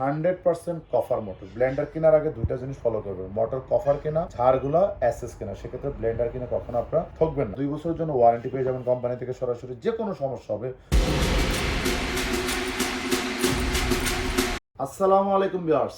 Hundred percent copper motor. Blender কেনার আগে দুইটা জিনিস ফলো করবেন। মোটর কফার কেনা, ঝাড়গুলো অ্যাসেস কেনা। সেক্ষেত্রে ব্লেন্ডার কিনে কখনো আপনারা ঠকবেন না। দুই বছরের জন্য ওয়ারেন্টি পেয়ে যাবেন কোম্পানি থেকে। সরাসরি যে কোনো সমস্যা হবে। আসসালামু আলাইকুম বিয়ার্স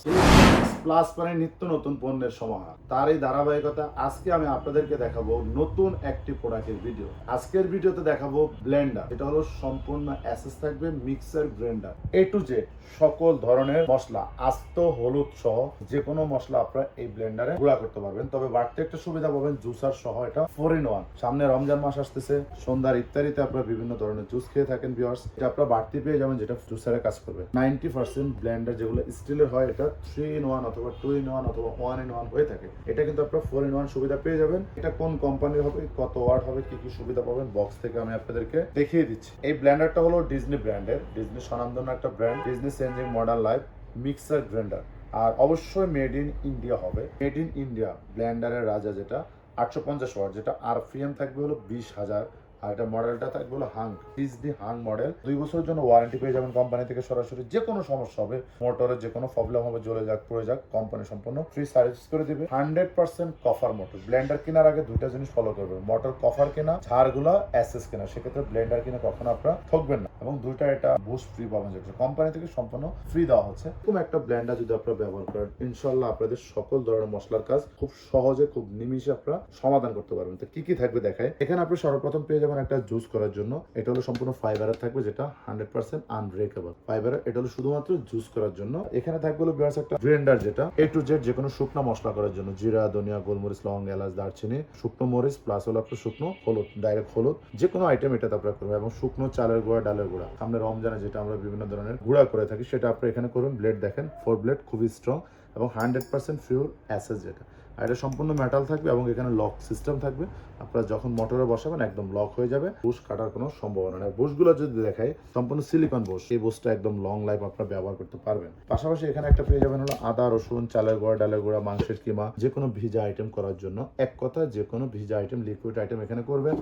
প্লাস মানে নিত্য নতুন পণ্যের সমাহার। তার এই ধারাবাহিকতা আজকে আমি আপনাদেরকে দেখাবো নতুন একটি প্রোডাক্টের ভিডিও আজকের ভিডিওতে দেখাবো ব্লেন্ডার এটা হলো সম্পূর্ণ অ্যাসেস থাকবে mixer blender A to Z সকল ধরনের মশলা, আস্ত, হলুদ সহ যে কোনো মশলা আপনারা এই ব্লেন্ডারে গুঁড়া করতে পারবেন। তবে বাড়তি একটা সুবিধা পাবেন জুসার সহ এটা ফোর ইন ওয়ান সামনে রমজান মাস আসতেছে, সন্ধ্যার ইফতারিতে আপনারা বিভিন্ন ধরনের জুস খেয়ে থাকেন বিয়ার্স এটা আপনারা বাড়তি পেয়ে যাবেন যেটা জুসারে কাজ করবে। নাইনটি পার্সেন্ট ব্লেন্ডার যেগুলো স্টিলের হয়, এটা থ্রি ইন ওয়ান অথবা টু ইন ওয়ান অথবা ওয়ান ইন ওয়ান হয়ে থাকে। এটা কিন্তু আপনারা ফোর ইন ওয়ান সুবিধা পেয়ে যাবেন। এটা কোন কোম্পানির হবে, কত ওয়াট হবে, কি কি সুবিধা পাবেন বক্স থেকে আমি আপনাদেরকে দেখিয়ে দিচ্ছি। এই ব্লেন্ডারটা হলো ডিজনি ব্র্যান্ডের। ডিজনি স্বনামধন্য একটা brand Disney changing modern life mixer blender আর অবশ্যই মেড ইন ইন্ডিয়া হবে। মেড ইন ইন্ডিয়া ব্লেন্ডারের রাজা যেটা, আটশো পঞ্চাশ ওয়াট যেটা আর পিএম থাকবে হলো বিশ হাজার। আর এটা মডেলটা থাকবে হলো হাং ডিজনি হাং মডেল। দুই বছরের জন্য ওয়ারেন্টি পেয়ে যাবেন কোম্পানি থেকে সরাসরি। যে কোনো সমস্যা হবে মোটরের যে কোনো প্রবলেম হবে, জ্বলে যাক, পড়ে যাক কোম্পানি সম্পূর্ণ ফ্রি সার্ভিস করে দিবে। Hundred percent copper motor blender কেনার আগে দুইটা জিনিস ফলো করবেন। মোটর কফার কেনা, ঝাড়গুলো অ্যাসেস কেনা। সেক্ষেত্রে ব্লেন্ডার কিনে কখনো আপনারা ঠকবেন না। এবং দুইটা এটা বুস্ট ফ্রি পাবেন যেটা কোম্পানি থেকে সম্পূর্ণ ফ্রি দেওয়া হচ্ছে। এরকম একটা ব্লেন্ডার যদি আপনারা ব্যবহার করেন ইনশাল্লাহ আপনাদের সকল ধরনের মশলার কাজ খুব সহজে, খুব নিমিষে আপনারা সমাধান করতে পারবেন। তো কি কি থাকবে দেখায়? এখানে আপনি সর্বপ্রথম পেয়ে যাবেন একটা জুস করার জন্য, এটা হলো সম্পূর্ণ ফাইবারের থাকবে, যেটা হান্ড্রেড পার্সেন্ট আনব্রেকেবল ফাইবারের এটা হলো শুধুমাত্র জুস করার জন্য। এখানে থাকবে হলো বিয়ার্স একটা ব্লেন্ডার যেটা এ টু জেড যে কোনো শুকনো মশলা করার জন্য, জিরা, ধনিয়া, গোলমরিচ, লং, এলাচ, দারচিনি, শুকনো মরিচ প্লাস হলো আপনার শুকনো হলুদ ডাইরেক্ট হলুদ যে কোনো আইটেম এটাতে আপনারা করবেন, এবং শুকনো চালের গুঁড়া, ডালের গুঁড়া। সামনে রমজানে যেটা আমরা বিভিন্ন ধরনের গুঁড়া করে থাকি, সেটা আপনারা এখানে করুন ব্লেড দেখেন ফোর ব্লেড খুবই স্ট্রং এবং হান্ড্রেড পার্সেন্ট ফিউর অ্যাসেস যেটা। আর এটা সম্পূর্ণ মেটাল থাকবে এবং এখানে লক সিস্টেম থাকবে। আপনারা যখন মোটরে বসাবেন, একদম লক হয়ে যাবে। বুশ কাটার কোনো সম্ভাবনা নেই। বুশগুলো যদি দেখাই, সম্পূর্ণ সিলিকন বুশ। এই বুশটা একদম লং লাইফ আপনারা ব্যবহার করতে পারবেন। পাশাপাশি এখানে একটা পেয়ে যাবেন হলো আদা, রসুন, চালের গুঁড়া, ডালের গুঁড়া, মাংসের কিমা যে কোনো ভিজা আইটেম করার জন্য। এক কথা যে কোনো ভিজা আইটেম লিকুইড আইটেম এখানে করবেন।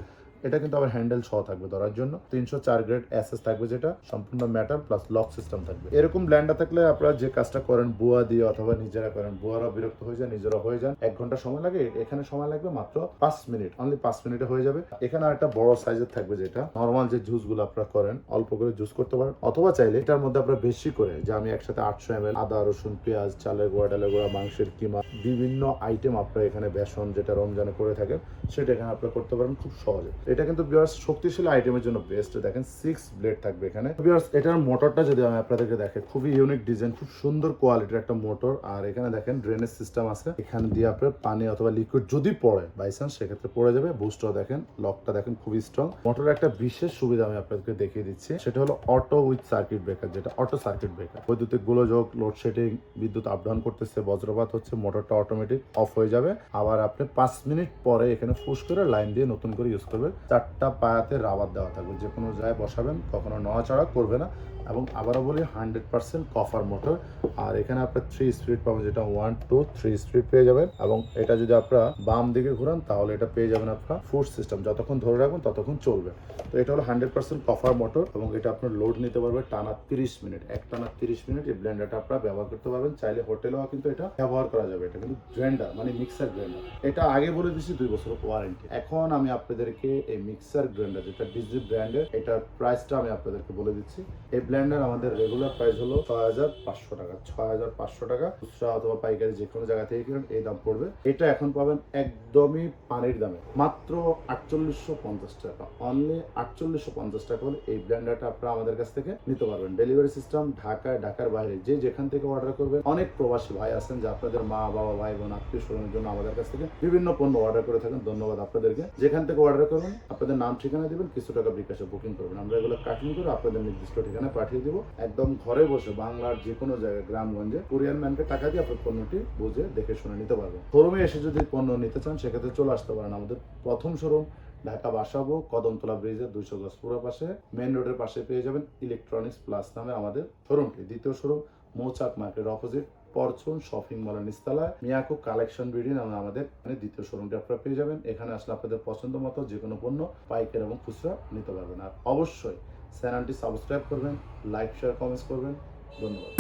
এটা কিন্তু আবার হ্যান্ডেল সহ থাকবে ধরার জন্য। তিনশো চার গ্রেড অ্যাসেস থাকবে যেটা। সম্পূর্ণ মেটাল প্লাস লক সিস্টেম থাকবে। এরকম ব্ল্যান্ডার থাকলে আপনারা যে কাজটা করেন, বুয়া দিয়ে অথবা নিজেরা করেন বুয়ারা বিরক্ত হয়ে যায় নিজেরা হয়ে যান। এক ঘণ্টা সময় লাগে, এখানে সময় লাগবে মাত্র পাঁচ মিনিট অনলি পাঁচ মিনিটে হয়ে যাবে। এখানে একটা বড় সাইজের থাকবে যেটা নর্মাল যে জুসগুলো আপনারা করেন, অল্প করে জুস করতে পারেন, অথবা চাইলে এটার মধ্যে আপনারা বেশি করে, যে আমি একসাথে আটশো এম আদা, রসুন, পেঁয়াজ, চালের গোড়া, ডালের গোড়া, মাংসের কিমা, বিভিন্ন আইটেম আপনারা এখানে বেসন যেটা রমজানে করে থাকেন, সেটা এখানে আপনারা করতে পারেন খুব সহজে। এটা কিন্তু বিয়ার্স শক্তিশালী আইটেমের জন্য বেস্ট দেখেন সিক্স ব্লেড থাকবে এখানে। বিয়ার্স এটার মোটরটা যদি আমি আপনাদেরকে দেখে খুবই ইউনিক ডিজাইন খুব সুন্দর কোয়ালিটির একটা মোটর আর এখানে দেখেন ড্রেনেজ সিস্টেম আছে। এখানে দিয়ে আপনার পানি অথবা লিকুইড যদি পড়ে বাই চান্স সেক্ষেত্রে পড়ে যাবে। বুস্টও দেখেন লকটা দেখেন খুবই স্ট্রং মোটরের একটা বিশেষ সুবিধা আমি আপনাদেরকে দেখিয়ে দিচ্ছি, সেটা হলো অটো উইথ সার্কিট ব্রেকার যেটা অটো সার্কিট ব্রেকার বৈদ্যুতিক গোলযোগ লোডশেডিং বিদ্যুৎ আপ ডাউন করতেছে, বজ্রপাত হচ্ছে মোটরটা অটোমেটিক অফ হয়ে যাবে। আবার আপনি পাঁচ মিনিট পরে এখানে ফুস করে লাইন দিয়ে নতুন করে ইউজ করবেন। চারটা পায়াতে রাবার দেওয়া থাকবে যে কোনো জায়গায় বসাবেন, কখনো নড়াচড়া করবে না। এবং আবারও বলি, হান্ড্রেড পার্সেন্ট কফার মোটর। আর এখানে আপনার থ্রি স্পিড পাবেন, যেটা ওয়ান টু থ্রি স্পিড পেয়ে যাবেন। এবং এটা যদি আপনারা বাম দিকে ঘুরান, তাহলে এটা পেয়ে যাবেন আপনার ফুড সিস্টেম যতক্ষণ ধরে রাখবেন, ততক্ষণ চলবে। তো এটা হলো হান্ড্রেড পার্সেন্ট কফার মোটর এবং এটা আপনার লোড নিতে পারবে টানা তিরিশ মিনিট। এক টানা তিরিশ মিনিট এই ব্লেন্ডারটা আপনারা ব্যবহার করতে পারবেন। চাইলে হোটেলেও কিন্তু এটা ব্যবহার করা যাবে। এটা কিন্তু ব্লেন্ডার মানে মিক্সার ব্লেন্ডার এটা আগে বলে দিচ্ছি দুই বছর ওয়ারেন্টি এখন আমি আপনাদেরকে এই মিক্সার ব্লেন্ডার যেটা ডিজি ব্র্যান্ডের এটার প্রাইসটা আমি আপনাদেরকে বলে দিচ্ছি। এই ব্লেন্ডার আমাদের রেগুলার প্রাইস হলো ছয় হাজার পাঁচশো টাকা। ছয় হাজার পাঁচশো টাকা, খুচরা অথবা পাইকারি যে কোনো জায়গা থেকে কিনেন, এই দাম পড়বে। এটা এখন পাবেন একদমই পানির দামে। মাত্র আটচল্লিশশো পঞ্চাশ টাকা। অনলি আটচল্লিশশো পঞ্চাশ টাকা হলে এই ব্লেন্ডারটা আপনারা আমাদের কাছ থেকে নিতে পারবেন। ডেলিভারি সিস্টেম ঢাকায়, ঢাকার বাইরে। যে যেখান থেকে অর্ডার করবেন, অনেক প্রবাসী ভাই আছেন যে আপনাদের মা, বাবা, ভাই বোন, আত্মীয় স্বজনের জন্য আমাদের কাছ থেকে বিভিন্ন পণ্য অর্ডার করে থাকেন। ধন্যবাদ আপনাদেরকে। যেখান থেকে অর্ডার করবেন, আপনাদের নাম ঠিকানা দিবেন, কিছু টাকা বিকাশে বুকিং করবেন। আমরা এগুলো কাটিং করে আপনাদের নির্দিষ্ট ঠিকানায় পাঠিয়ে দিব। একদম ঘরে বসে বাংলার যে কোনো জায়গায়, গ্রামগঞ্জে কুরিয়ার ম্যানকে টাকা দিয়ে আপনার পণ্যটি বুঝে দেখে শুনে নিতে পারবেন। শোরুমে এসে যদি পণ্য নিতে চান, সেক্ষেত্রে চলে আসতে পারেন আমাদের প্রথম শোরুম, ঢাকা বাসাবো, কদমতলা ব্রিজের দুইশো গজ পুরো পাশে। মেন রোডের পাশে পেয়ে যাবেন ইলেকট্রনিক্স প্লাস নামে আমাদের শোরুমটি। দ্বিতীয় showroom, Mouchak market opposite পরচুন shopping মলের নিস্তালায় মিয়াকো কালেকশন বিডি নামে আমাদের দ্বিতীয় শোরুমটি আপনারা পেয়ে যাবেন। এখানে আসলে আপনাদের পছন্দ মতো যে কোনো পণ্য পাইকার এবং খুচরা নিতে পারবেন। আর অবশ্যই চ্যানেলটি সাবস্ক্রাইব করবেন লাইক শেয়ার কমেন্টস করবেন। ধন্যবাদ।